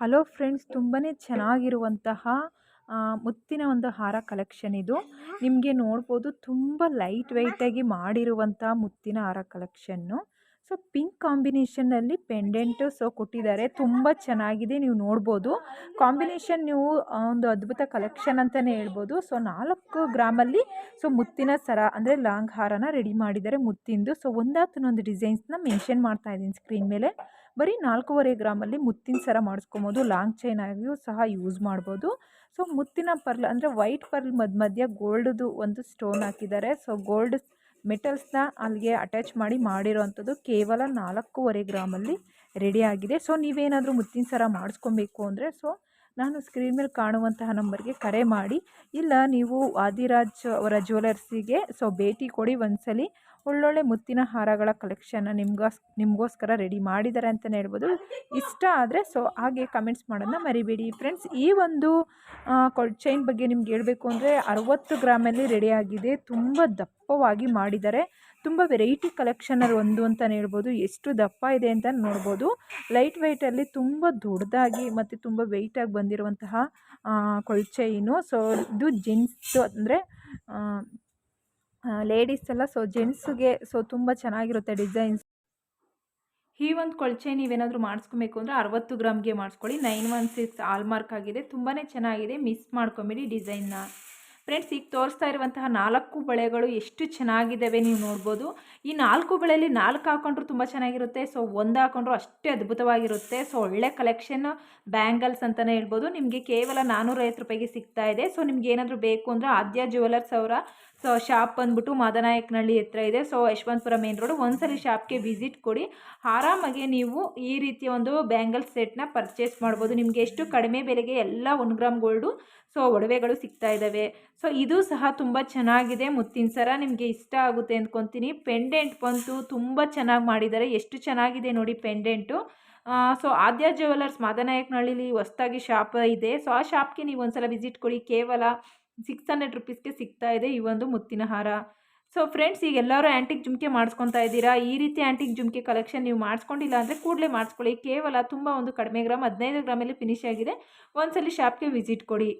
Hello friends ತುಂಬಾ ಚೆನ್ನಾಗಿರುವಂತಹ ಮುತ್ತಿನ ಒಂದು ಹಾರ ಕಲೆಕ್ಷನ್ ಇದು. ನಿಮಗೆ ನೋಡ್ಬೋದು, ತುಂಬ ಲೈಟ್ ವೆಯ್ಟಾಗಿ ಮಾಡಿರುವಂಥ ಮುತ್ತಿನ ಹಾರ ಕಲೆಕ್ಷನ್ನು. ಸೊ ಪಿಂಕ್ ಕಾಂಬಿನೇಷನ್ನಲ್ಲಿ ಪೆಂಡೆಂಟು ಸೊ ಕೊಟ್ಟಿದ್ದಾರೆ. ತುಂಬ ಚೆನ್ನಾಗಿದೆ, ನೀವು ನೋಡ್ಬೋದು. ಕಾಂಬಿನೇಷನ್ ನೀವು ಒಂದು ಅದ್ಭುತ ಕಲೆಕ್ಷನ್ ಅಂತಲೇ ಹೇಳ್ಬೋದು. ಸೊ ನಾಲ್ಕು ಗ್ರಾಮಲ್ಲಿ ಸೊ ಮುತ್ತಿನ ಸರ, ಅಂದರೆ ಲಾಂಗ್ ಹಾರನ ರೆಡಿ ಮಾಡಿದ್ದಾರೆ ಮುತ್ತಿಂದು. ಸೊ ಒಂದಾತನೊಂದು ಡಿಸೈನ್ಸ್ನ ಮೆನ್ಷನ್ ಮಾಡ್ತಾ ಇದ್ದೀನಿ ಸ್ಕ್ರೀನ್ ಮೇಲೆ. ಬರೀ ನಾಲ್ಕೂವರೆ ಗ್ರಾಮಲ್ಲಿ ಮುತ್ತಿನ ಸರ ಮಾಡಿಸ್ಕೊಬೋದು. ಲಾಂಗ್ ಚೈನ್ ಆಗಿಯೂ ಸಹ ಯೂಸ್ ಮಾಡ್ಬೋದು. ಸೊ ಮುತ್ತಿನ ಪರ್ಲ್, ಅಂದರೆ ವೈಟ್ ಪರ್ಲ್ ಮಧ್ಯ ಮಧ್ಯ ಗೋಲ್ಡ್ದು ಒಂದು ಸ್ಟೋನ್ ಹಾಕಿದ್ದಾರೆ. ಸೊ ಗೋಲ್ಡ್ ಮೆಟಲ್ಸ್ನ ಅಲ್ಲಿಗೆ ಅಟ್ಯಾಚ್ ಮಾಡಿ ಮಾಡಿರೋವಂಥದ್ದು ಕೇವಲ ನಾಲ್ಕೂವರೆ ಗ್ರಾಮಲ್ಲಿ ರೆಡಿಯಾಗಿದೆ ಸೊ ನೀವೇನಾದರೂ ಮುತ್ತಿನ ಸರ ಮಾಡಿಸ್ಕೊಬೇಕು ಅಂದರೆ ಸೊ ನಾನು ಸ್ಕ್ರೀನ್ ಮೇಲೆ ಕಾಣುವಂತಹ ನಂಬರ್ಗೆ ಕರೆ ಮಾಡಿ. ಇಲ್ಲ, ನೀವು ಆದಿರಾಜ್ ಅವರ ಜ್ಯುವೆಲರ್ಸಿಗೆ ಸೊ ಭೇಟಿ ಕೊಡಿ ಒಂದ್ಸಲಿ. ಒಳ್ಳೊಳ್ಳೆ ಮುತ್ತಿನ ಹಾರಗಳ ಕಲೆಕ್ಷನ್ನ ನಿಮ್ಗೋಸ್, ನಿಮಗೋಸ್ಕರ ರೆಡಿ ಮಾಡಿದ್ದಾರೆ ಅಂತಲೇ ಹೇಳ್ಬೋದು. ಇಷ್ಟ ಆದರೆ ಸೊ ಹಾಗೆ ಕಮೆಂಟ್ಸ್ ಮಾಡೋದನ್ನ ಮರಿಬೇಡಿ. ಫ್ರೆಂಡ್ಸ್ ಈ ಒಂದು ಕೊಳ್ ಚೈನ್ ಬಗ್ಗೆ ನಿಮ್ಗೆ ಹೇಳಬೇಕು ಅಂದರೆ, ಅರವತ್ತು ಗ್ರಾಮಲ್ಲಿ ರೆಡಿಯಾಗಿದೆ ತುಂಬ ದಪ್ಪವಾಗಿ ಮಾಡಿದ್ದಾರೆ ತುಂಬ ವೆರೈಟಿ ಕಲೆಕ್ಷನಲ್ಲಿ ಒಂದು ಅಂತಲೇ ಹೇಳ್ಬೋದು. ಎಷ್ಟು ದಪ್ಪ ಇದೆ ಅಂತ ನೋಡ್ಬೋದು. ಲೈಟ್ ವೆಯ್ಟಲ್ಲಿ ತುಂಬ ದೊಡ್ಡದಾಗಿ ಮತ್ತು ತುಂಬ ವೆಯ್ಟಾಗಿ ಬಂದಿರುವಂತಹ ಕೊಳ್ಚೈನು ಸೊ ಇದು ಜೆಂಟ್ಸ್ ಅಂದರೆ ಲೇಡೀಸ್ ಎಲ್ಲ ಸೊ ಜೆಂಟ್ಸ್ಗೆ ಸೊ ತುಂಬ ಚೆನ್ನಾಗಿರುತ್ತೆ ಡಿಸೈನ್ಸ್ ಈ ಒಂದು ಕೊಳಚೆ ನೀವೇನಾದರೂ ಮಾಡಿಸ್ಕೊಬೇಕು ಅಂದರೆ ಅರವತ್ತು ಗ್ರಾಮ್ಗೆ ಮಾಡಿಸ್ಕೊಳ್ಳಿ. ನೈನ್ ಒನ್ ಸಿಕ್ಸ್ ಆಲ್ಮಾರ್ಕ್ ಆಗಿದೆ. ತುಂಬಾ ಚೆನ್ನಾಗಿದೆ. ಮಿಸ್ ಮಾಡ್ಕೊಂಬಿಡಿ ಡಿಸೈನ್ನ ಫ್ರೆಂಡ್ಸ್ ಈಗ ತೋರಿಸ್ತಾ ಇರುವಂತಹ ನಾಲ್ಕು ಬಳೆಗಳು ಎಷ್ಟು ಚೆನ್ನಾಗಿದ್ದಾವೆ ನೀವು ನೋಡ್ಬೋದು. ಈ ನಾಲ್ಕು ಬಳೆಯಲ್ಲಿ ನಾಲ್ಕು ಹಾಕೊಂಡ್ರು ತುಂಬ ಚೆನ್ನಾಗಿರುತ್ತೆ. ಸೊ ಒಂದು ಹಾಕೊಂಡ್ರು ಅಷ್ಟೇ ಅದ್ಭುತವಾಗಿರುತ್ತೆ. ಸೊ ಒಳ್ಳೆ ಕಲೆಕ್ಷನ್ ಬ್ಯಾಂಗಲ್ಸ್ ಅಂತಲೇ ಹೇಳ್ಬೋದು. ನಿಮಗೆ ಕೇವಲ ನಾನ್ನೂರೈವತ್ತು ರೂಪಾಯಿಗೆ ಸಿಗ್ತಾ ಇದೆ. ಸೊ ನಿಮ್ಗೆ ಏನಾದರೂ ಬೇಕು ಅಂದರೆ ಆದ್ಯ ಜ್ಯುವೆಲರ್ಸ್ ಅವರ ಸೊ ಶಾಪ್ ಬಂದ್ಬಿಟ್ಟು ಮಾದನಾಯಕನಹಳ್ಳಿ ಹತ್ರ ಇದೆ. ಸೊ ಯಶವಂತಪುರ ಮೇನ್ ರೋಡು ಒಂದ್ಸಲಿ ಶಾಪ್ಗೆ ವಿಸಿಟ್ ಕೊಡಿ. ಆರಾಮಾಗಿ ನೀವು ಈ ರೀತಿಯ ಒಂದು ಬ್ಯಾಂಗಲ್ ಸೆಟ್ನ ಪರ್ಚೇಸ್ ಮಾಡ್ಬೋದು. ನಿಮಗೆ ಎಷ್ಟು ಕಡಿಮೆ ಬೆಲೆಗೆ ಎಲ್ಲ ಒನ್ ಗ್ರಾಮ್ ಗೋಲ್ಡು ಸೊ ಒಡವೆಗಳು ಸಿಗ್ತಾ ಇದ್ದಾವೆ ಸೊ ಇದು ಸಹ ತುಂಬ ಚೆನ್ನಾಗಿದೆ. ಮುತ್ತಿನ ಸರ ನಿಮಗೆ ಇಷ್ಟ ಆಗುತ್ತೆ ಅಂದ್ಕೊತೀನಿ ಪೆಂಡೆಂಟ್ ಬಂತು ತುಂಬ ಚೆನ್ನಾಗಿ ಮಾಡಿದ್ದಾರೆ ಎಷ್ಟು ಚೆನ್ನಾಗಿದೆ ನೋಡಿ ಪೆಂಡೆಂಟು. ಸೊ ಆದ್ಯ ಜ್ಯುವೆಲರ್ಸ್ ಮಾದನಾಯಕನಹಳ್ಳಿಲಿ ಹೊಸ್ದಾಗಿ ಶಾಪ್ ಇದೆ. ಸೊ ಆ ಶಾಪ್ಗೆ ನೀವು ಒಂದ್ಸಲ ವಿಸಿಟ್ ಕೊಡಿ. ಕೇವಲ ಸಿಕ್ಸ್ ಹಂಡ್ರೆಡ್ ರುಪೀಸ್ಗೆ ಸಿಗ್ತಾ ಇದೆ ಈ ಒಂದು ಮುತ್ತಿನ ಹಾರ. ಸೊ ಫ್ರೆಂಡ್ಸ್, ಈಗ ಎಲ್ಲರೂ ಆ್ಯಂಟಿಕ್ ಜುಮ್ಕೆ ಮಾಡಿಸ್ಕೊತಾ ಇದ್ದೀರಾ? ಈ ರೀತಿ ಆ್ಯಂಟಿಕ್ ಜುಮ್ಕೆ ಕಲೆಕ್ಷನ್ ನೀವು ಮಾಡಿಸ್ಕೊಂಡಿಲ್ಲ ಅಂದರೆ ಕೂಡಲೇ ಮಾಡಿಸ್ಕೊಳ್ಳಿ. ಕೇವಲ ತುಂಬ ಒಂದು ಕಡಿಮೆ ಗ್ರಾಮ್, ಹದಿನೈದು ಗ್ರಾಮಲ್ಲಿ ಫಿನಿಶ್ ಆಗಿದೆ. ಒಂದ್ಸಲಿ ಶಾಪ್ಗೆ ವಿಸಿಟ್ ಕೊಡಿ.